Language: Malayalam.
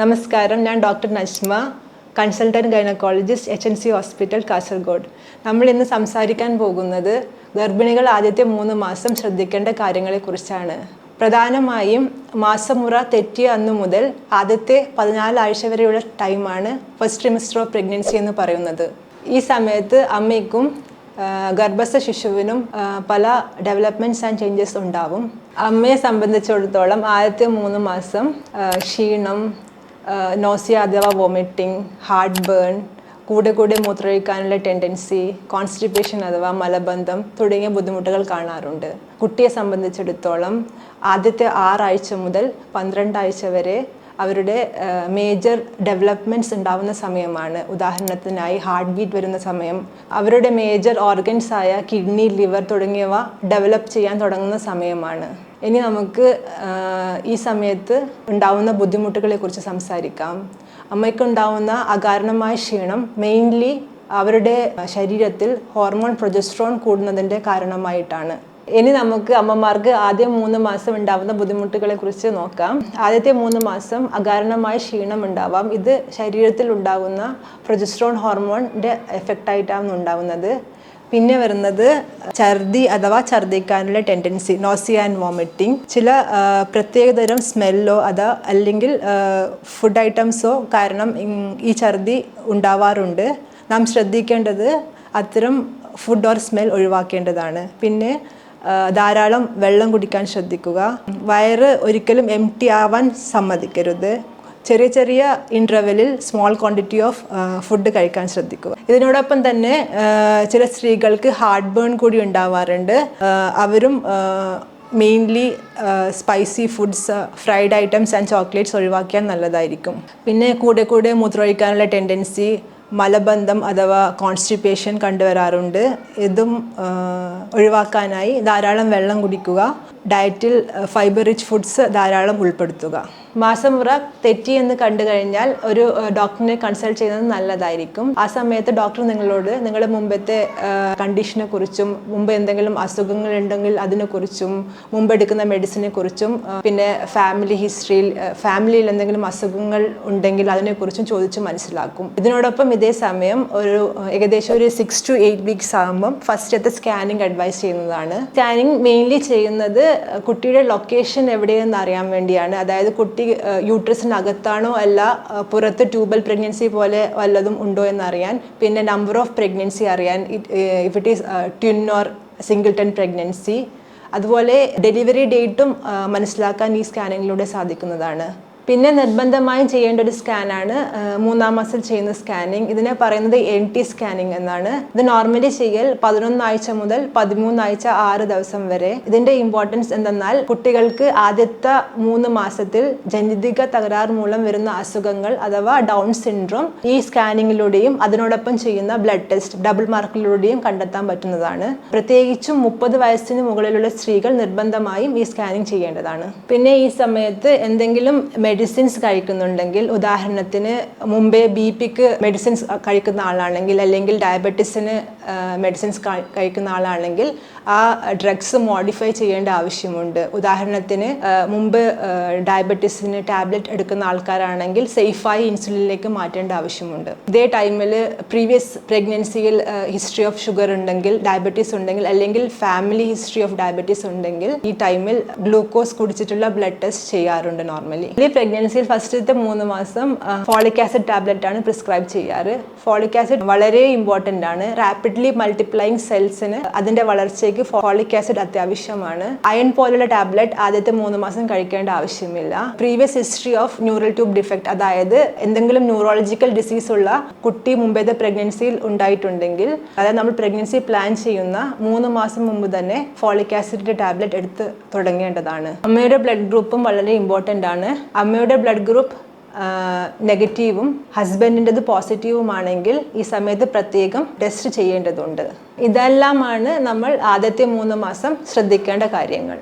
നമസ്കാരം. ഞാൻ doctor Najma consultant gynaecologist H N C hospital Kasaragod. നമ്മൾ ഇന്ന് സംസാരിക്കാൻ പോകുന്നത് ഗർഭിണികൾ ആദ്യത്തെ മൂന്ന് മാസം ശ്രദ്ധിക്കേണ്ട കാര്യങ്ങളെക്കുറിച്ചാണ്. പ്രധാനമായും മാസമുറ തെറ്റിയ അന്നു മുതൽ ആദ്യത്തെ പതിനാല് ആഴ്ച വരെയുള്ള ടൈമാണ് ഫസ്റ്റ് ട്രിമിസ്റ്റർ ഓഫ് പ്രഗ്നൻസി എന്ന് പറയുന്നത്. ഈ സമയത്ത് അമ്മയ്ക്കും ഗർഭസ്ഥ ശിശുവിനും പല ഡെവലപ്മെന്റ്സ് ആൻഡ് ചേഞ്ചസ് ഉണ്ടാവും. അമ്മയെ സംബന്ധിച്ചിടത്തോളം ആദ്യത്തെ മൂന്ന് മാസം ക്ഷീണം നോസിയ അഥവാ വോമിറ്റിംഗ് ഹാർട്ട് ബേൺ കൂടെ കൂടെ മൂത്രമൊഴിക്കാനുള്ള ടെൻഡൻസി കോൺസ്റ്റിപ്പേഷൻ അഥവാ മലബന്ധം തുടങ്ങിയ ബുദ്ധിമുട്ടുകൾ കാണാറുണ്ട്. കുട്ടിയെ സംബന്ധിച്ചിടത്തോളം ആദ്യത്തെ ആറാഴ്ച മുതൽ പന്ത്രണ്ടാഴ്ച വരെ അവരുടെ മേജർ ഡെവലപ്മെന്റ്സ് ഉണ്ടാവുന്ന സമയമാണ്. ഉദാഹരണത്തിനായി ഹാർട്ട് ബീറ്റ് വരുന്ന സമയം അവരുടെ മേജർ ഓർഗൻസ് ആയ കിഡ്നി ലിവർ തുടങ്ങിയവ ഡെവലപ്പ് ചെയ്യാൻ തുടങ്ങുന്ന സമയമാണ്. ഇനി നമുക്ക് ഈ സമയത്ത് ഉണ്ടാവുന്ന ബുദ്ധിമുട്ടുകളെ കുറിച്ച് സംസാരിക്കാം. അമ്മയ്ക്കുണ്ടാവുന്ന അകാരണമായ ക്ഷീണം മെയിൻലി അവരുടെ ശരീരത്തിൽ ഹോർമോൺ പ്രൊജസ്ട്രോൺ കൂടുന്നതിന്റെ കാരണമായിട്ടാണ്. ഇനി നമുക്ക് അമ്മമാർക്ക് ആദ്യം മൂന്ന് മാസം ഉണ്ടാവുന്ന ബുദ്ധിമുട്ടുകളെ കുറിച്ച് നോക്കാം. ആദ്യത്തെ മൂന്ന് മാസം അകാരണമായ ക്ഷീണം ഉണ്ടാവാം. ഇത് ശരീരത്തിൽ ഉണ്ടാകുന്ന പ്രൊജസ്ട്രോൺ ഹോർമോണിന്റെ എഫക്റ്റായിട്ടാണ് ഉണ്ടാവുന്നത്. പിന്നെ വരുന്നത് ഛർദി അഥവാ ഛർദിക്കാനുള്ള ടെൻഡൻസി നോസിയ ആൻഡ് വോമിറ്റിംഗ് ചില പ്രത്യേകതരം സ്മെല്ലോ അതോ അല്ലെങ്കിൽ ഫുഡ് ഐറ്റംസോ കാരണം ഈ ഛർദി ഉണ്ടാവാറുണ്ട്. നാം ശ്രദ്ധിക്കേണ്ടത് അത്തരം ഫുഡ് ഓർ സ്മെൽ ഒഴിവാക്കേണ്ടതാണ്. പിന്നെ ധാരാളം വെള്ളം കുടിക്കാൻ ശ്രദ്ധിക്കുക. വയറ് ഒരിക്കലും എം ടി ആവാൻ സമ്മതിക്കരുത്. ചെറിയ ചെറിയ ഇന്റർവെലിൽ സ്മോൾ ക്വാണ്ടിറ്റി ഓഫ് ഫുഡ് കഴിക്കാൻ ശ്രദ്ധിക്കുക. ഇതിനോടൊപ്പം തന്നെ ചില സ്ത്രീകൾക്ക് ഹാർട്ട് ബേൺ കൂടി ഉണ്ടാവാറുണ്ട്. അവരും mainly spicy foods fried items and chocolates ഒഴിവാക്കിയാൽ നല്ലതായിരിക്കും. പിന്നെ കൂടെ കൂടെ മൂത്രമൊഴിക്കാനുള്ള ടെൻഡൻസി മലബന്ധം അഥവാ കോൺസ്റ്റിപ്പേഷൻ കണ്ടുവരാറുണ്ട്. ഇതും ഒഴിവാക്കാനായി ധാരാളം വെള്ളം കുടിക്കുക. ഡയറ്റിൽ ഫൈബർ റിച്ച് ഫുഡ്സ് ധാരാളം ഉൾപ്പെടുത്തുക. മാസമുറ തെറ്റി എന്ന് കണ്ടു കഴിഞ്ഞാൽ ഒരു ഡോക്ടറിനെ കൺസൾട്ട് ചെയ്യുന്നത് നല്ലതായിരിക്കും. ആ സമയത്ത് ഡോക്ടർ നിങ്ങളോട് നിങ്ങളുടെ മുമ്പത്തെ കണ്ടീഷനെ കുറിച്ചും മുമ്പ് എന്തെങ്കിലും അസുഖങ്ങൾ ഉണ്ടെങ്കിൽ അതിനെക്കുറിച്ചും മുമ്പ് എടുക്കുന്ന മെഡിസിനെ കുറിച്ചും പിന്നെ ഫാമിലി ഹിസ്റ്ററിയിൽ ഫാമിലിയിൽ എന്തെങ്കിലും അസുഖങ്ങൾ ഉണ്ടെങ്കിൽ അതിനെ കുറിച്ചും ചോദിച്ച് മനസ്സിലാക്കും. ഇതിനോടൊപ്പം ഇതേ സമയം ഒരു ഏകദേശം ഒരു സിക്സ് ടു എയ്റ്റ് വീക്സ് ആകുമ്പം ഫസ്റ്റത്തെ സ്കാനിങ് അഡ്വൈസ് ചെയ്യുന്നതാണ്. സ്കാനിങ് മെയിൻലി ചെയ്യുന്നത് കുട്ടിയുടെ ലൊക്കേഷൻ എവിടെയെന്ന് അറിയാൻ വേണ്ടിയാണ്. അതായത് കുട്ടി യൂട്രസിനകത്താണോ അല്ല പുറത്ത് ട്യൂബൽ പ്രഗ്നൻസി പോലെ വല്ലതും ഉണ്ടോ എന്നറിയാൻ പിന്നെ നമ്പർ ഓഫ് പ്രഗ്നൻസി അറിയാൻ if it is twin or singleton pregnancy അതുപോലെ ഡെലിവറി ഡേറ്റും മനസ്സിലാക്കാൻ ഈ സ്കാനിങ്ങിലൂടെ സാധിക്കുന്നതാണ്. പിന്നെ നിർബന്ധമായും ചെയ്യേണ്ട ഒരു സ്കാനാണ് മൂന്നാം മാസത്തിൽ ചെയ്യുന്ന സ്കാനിങ് ഇതിനെ പറയുന്നത് എൻ ടി സ്കാനിങ് എന്നാണ്. ഇത് നോർമലി ചെയ്യൽ പതിനൊന്നാഴ്ച മുതൽ പതിമൂന്നാഴ്ച ആറ് ദിവസം വരെ. ഇതിന്റെ ഇമ്പോർട്ടൻസ് എന്തെന്നാൽ കുട്ടികൾക്ക് ആദ്യത്തെ മൂന്ന് മാസത്തിൽ ജനിതിക തകരാർ മൂലം വരുന്ന അസുഖങ്ങൾ അഥവാ ഡൗൺ സിൻഡ്രോം ഈ സ്കാനിങ്ങിലൂടെയും അതിനോടൊപ്പം ചെയ്യുന്ന ബ്ലഡ് ടെസ്റ്റ് ഡബിൾ മാർക്കിലൂടെയും കണ്ടെത്താൻ പറ്റുന്നതാണ്. പ്രത്യേകിച്ചും മുപ്പത് വയസ്സിന് മുകളിലുള്ള സ്ത്രീകൾ നിർബന്ധമായും ഈ സ്കാനിങ് ചെയ്യേണ്ടതാണ്. പിന്നെ ഈ സമയത്ത് എന്തെങ്കിലും മെഡിസിൻസ് കഴിക്കുന്നുണ്ടെങ്കിൽ ഉദാഹരണത്തിന് മുമ്പേ ബി പിക്ക് മെഡിസിൻസ് കഴിക്കുന്ന ആളാണെങ്കിൽ അല്ലെങ്കിൽ ഡയബറ്റീസിന് മെഡിസിൻസ് കഴിക്കുന്ന ആളാണെങ്കിൽ ആ ഡ്രഗ്സ് മോഡിഫൈ ചെയ്യേണ്ട ആവശ്യമുണ്ട്. ഉദാഹരണത്തിന് മുമ്പ് ഡയബറ്റീസിന് ടാബ്ലറ്റ് എടുക്കുന്ന ആൾക്കാരാണെങ്കിൽ സേഫായി ഇൻസുലിനിലേക്ക് മാറ്റേണ്ട ആവശ്യമുണ്ട്. ഇതേ ടൈമിൽ പ്രീവിയസ് പ്രഗ്നൻസിയിൽ ഹിസ്റ്ററി ഓഫ് ഷുഗർ ഉണ്ടെങ്കിൽ ഡയബറ്റീസ് ഉണ്ടെങ്കിൽ അല്ലെങ്കിൽ ഫാമിലി ഹിസ്റ്ററി ഓഫ് ഡയബറ്റീസ് ഉണ്ടെങ്കിൽ ഈ ടൈമിൽ ഗ്ലൂക്കോസ് കുടിച്ചിട്ടുള്ള ബ്ലഡ് ടെസ്റ്റ് ചെയ്യാറുണ്ട് നോർമലി ഈ പ്രഗ്നൻസിയിൽ ഫസ്റ്റത്തെ മൂന്ന് മാസം ഫോളിക് ആസിഡ് ടാബ്ലറ്റ് ആണ് പ്രിസ്ക്രൈബ് ചെയ്യാറ്. ഫോളിക് ആസിഡ് വളരെ ഇമ്പോർട്ടന്റ് ആണ്. റാപ്പിഡ്ലി മൾട്ടിപ്ലൈങ് സെൽസിന് അതിന്റെ വളർച്ചയ്ക്ക് ഫോളിക് ആസിഡ് അത്യാവശ്യമാണ്. അയൺ പോലുള്ള ടാബ്ലറ്റ് ആദ്യത്തെ മൂന്ന് മാസം കഴിക്കേണ്ട ആവശ്യമില്ല. Previous history of neural tube defect അതായത് എന്തെങ്കിലും ന്യൂറോളജിക്കൽ ഡിസീസ് ഉള്ള കുട്ടി മുമ്പേത്തെ പ്രഗ്നൻസിയിൽ ഉണ്ടായിട്ടുണ്ടെങ്കിൽ അതായത് നമ്മൾ പ്രഗ്നൻസി പ്ലാൻ ചെയ്യുന്ന മൂന്ന് മാസം മുമ്പ് തന്നെ ഫോളിക് ആസിഡിന്റെ ടാബ്ലറ്റ് എടുത്ത് തുടങ്ങേണ്ടതാണ്. അമ്മയുടെ ബ്ലഡ് ഗ്രൂപ്പും വളരെ ഇമ്പോർട്ടന്റ് ആണ്. അമ്മയുടെ ബ്ലഡ് ഗ്രൂപ്പ് നെഗറ്റീവും ഹസ്ബൻഡിന്റെത് പോസിറ്റീവുമാണെങ്കിൽ ഈ സമയത്ത് പ്രത്യേകം ടെസ്റ്റ് ചെയ്യേണ്ടതുണ്ട്. ഇതെല്ലാമാണ് നമ്മൾ ആദ്യത്തെ മൂന്ന് മാസം ശ്രദ്ധിക്കേണ്ട കാര്യങ്ങൾ.